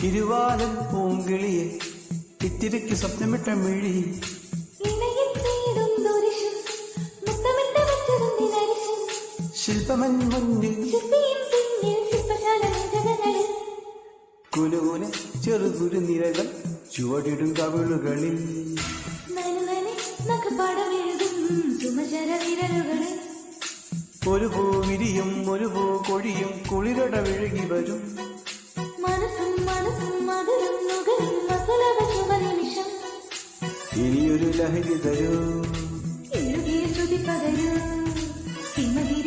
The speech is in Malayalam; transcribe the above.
തിരുവാലം പൂങ്കിളിയെ ഇത്തിരിക്ക് സ്വപ്നമിട്ട മിഴി ശില്പമൻ മുന്നിൽ കുലൂന ചെറുതുരു നിരകൾ ചുവടിടും കവിളുകളിൽ. നനുവനെ ചുമചര വിരലുകളിൽ ഒരു പൂ വിരിയും ഒരു പൂ കൊഴിയും കുളിരട വിഴുകി വരും മനസ്സും മനസ്സും മധുരം നുകരും മസലവ ശുഭനിമിഷം. ഇനിയൊരു ലഹരി തരൂ ശ്രുതി പകരൂ. കരളിന്